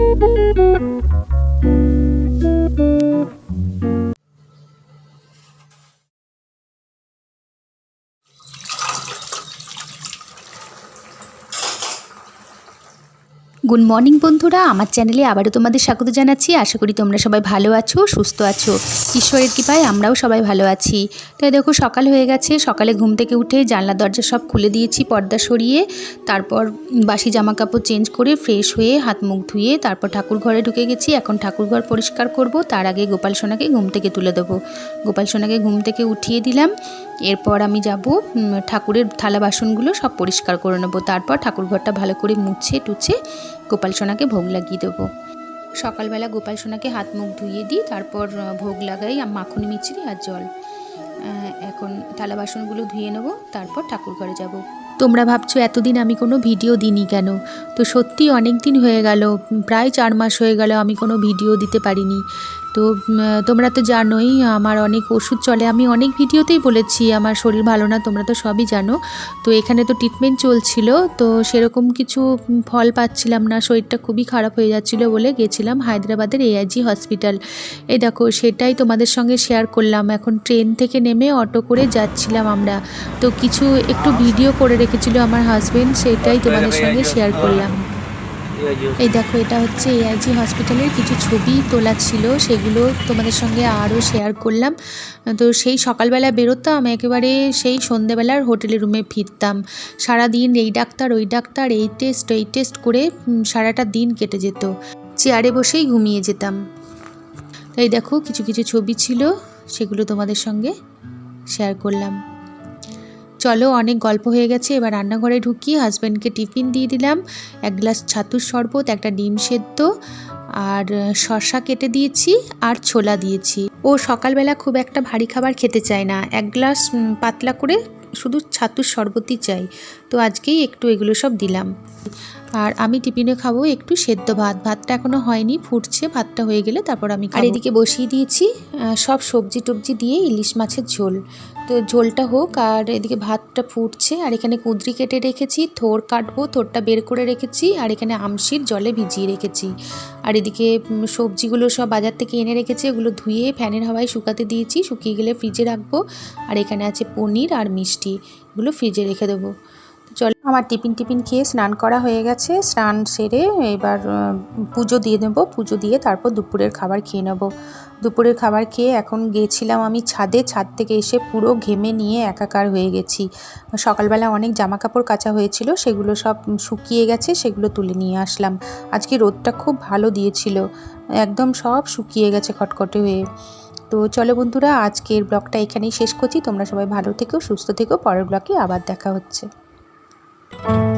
Thank you. Good morning বন্ধুরা। আমার চ্যানেলে আবারও তোমাদের স্বাগত জানাচ্ছি। আশা করি তোমরা সবাই ভালো আছো, সুস্থ আছো। ঈশ্বরের কৃপায় আমরাও সবাই ভালো আছি। তাই দেখো, সকাল হয়ে গেছে। সকালে ঘুম থেকে উঠে জানলা, দরজা সব খুলে দিয়েছি, পর্দা সরিয়ে। তারপর বাসি জামা কাপড় চেঞ্জ করে ফ্রেশ হয়ে হাত মুখ ধুয়ে তারপর ঠাকুর ঘরে ঢুকে গেছি। এখন ঠাকুর ঘর পরিষ্কার করব। তার আগে গোপাল সোনাকে ঘুম থেকে তুলে দেবো। গোপাল সোনাকে ঘুম থেকে উঠিয়ে দিলাম। এরপর আমি যাব ঠাকুরের থালা বাসনগুলো সব পরিষ্কার করে নেব। তারপর ঠাকুর ঘরটা ভালো করে মুছে টুছে গোপাল সোনাকে ভোগ লাগিয়ে দেবো। সকালবেলা গোপাল সোনাকে হাত মুখ ধুইয়ে দিই, তারপর ভোগ লাগাই মাখন মিচড়ি আর জল। এখন থালা বাসনগুলো ধুয়ে নেব, তারপর ঠাকুর ঘরে যাব। তোমরা ভাবছ এতদিন আমি কোনো ভিডিও দিইনি কেন? তো সত্যি অনেক দিন হয়ে গেল, প্রায় চার মাস হয়ে গেল আমি কোনো ভিডিও দিতে পারিনি। তো তোমরা তো জানোই আমার অনেক ওষুধ চলে। আমি অনেক ভিডিওতেই বলেছি আমার শরীর ভালো না তোমরা তো সবই জানো। তো এখানে তো ট্রিটমেন্ট চলছিল তো সেরকম কিছু ফল পাচ্ছিলাম না শরীরটা খুবই খারাপ হয়ে যাচ্ছিল বলে গেছিলাম হায়দ্রাবাদের এআইজি হসপিটাল এই দেখো সেটাই তোমাদের সঙ্গে শেয়ার করলাম। এখন ট্রেন থেকে নেমে অটো করে যাচ্ছিলাম আমরা। তো কিছু একটু ভিডিও করে রেখেছিল আমার হাজবেন্ড সেটাই তোমাদের সঙ্গে শেয়ার করলাম। এই দেখো, এটা হচ্ছে এআইজি হসপিটালের কিছু ছবি তোলা ছিল। সেগুলো তোমাদের সঙ্গে আরও শেয়ার করলাম। তো সেই সকালবেলা বেরোতাম, একেবারে সেই সন্ধেবেলার হোটেলের রুমে ফিরতাম। সারা দিন এই ডাক্তার, ওই ডাক্তার, এই টেস্ট এই টেস্ট করে সারাটা দিন কেটে যেত। চেয়ারে বসেই ঘুমিয়ে যেতাম। তাই দেখো, কিছু কিছু ছবি ছিল, সেগুলো তোমাদের সঙ্গে শেয়ার করলাম। চলো, অনেক গল্প হয়ে গেছে। এবার রান্নাঘরে ঢুকি হাজব্যান্ডকে টিফিন দিয়ে দিলাম। এক গ্লাস ছাতুর শরবত, একটা ডিম সেদ্ধ, আর শসা কেটে দিয়েছি, আর ছোলা দিয়েছি। ও সকালবেলা খুব একটা ভারী খাবার খেতে চায় না। এক গ্লাস পাতলা করে শুধু ছাতুর শরবতই চাই। তো আজকেই একটু এগুলো সব দিলাম। আর আমি টিফিনে খাব একটু সেদ্ধ ভাত। ভাতটা এখনও হয়নি ফুটছে ভাতটা হয়ে গেলে তারপর আমি আর এদিকে বসিয়ে দিয়েছি সব সবজি টবজি দিয়ে ইলিশ মাছের ঝোল। তো ঝোলটা হোক আর এদিকে ভাতটা ফুটছে আর এখানে কুঁদরি কেটে রেখেছি থোর কাটবো থোরটা বের করে রেখেছি আর এখানে আমশির জলে ভিজিয়ে রেখেছি। আর এদিকে সবজিগুলো সব বাজার থেকে এনে রেখেছি ওগুলো ধুয়ে ফ্যানের হাওয়ায় শুকাতে দিয়েছি শুকিয়ে গেলে ফ্রিজে রাখব। আর এখানে আছে পনির আর মিষ্টি এগুলো ফ্রিজে রেখে দেবো। আমার টিফিন টিফিন খেয়ে স্নান করা হয়ে গেছে। স্নান সেরে এবার পুজো দিয়ে নেব পুজো দিয়ে তারপর দুপুরের খাবার খেয়ে নেব। দুপুরের খাবার খেয়ে এখন গেছিলাম আমি ছাদে। ছাদ থেকে এসে পুরো ঘেমে নিয়ে একাকার হয়ে গেছি। সকালবেলা অনেক জামা কাপড় কাচা হয়েছিল, সেগুলো সব শুকিয়ে গেছে, সেগুলো তুলে নিয়ে আসলাম। আজকে রোদটা খুব ভালো দিয়েছিল। একদম সব শুকিয়ে গেছে খটখটে হয়ে। তো চলো বন্ধুরা, আজকের ব্লগটা এখানেই শেষ করছি। তোমরা সবাই ভালো থেকো, সুস্থ থেকো। পরের ব্লগে আবার দেখা হচ্ছে। Thank you.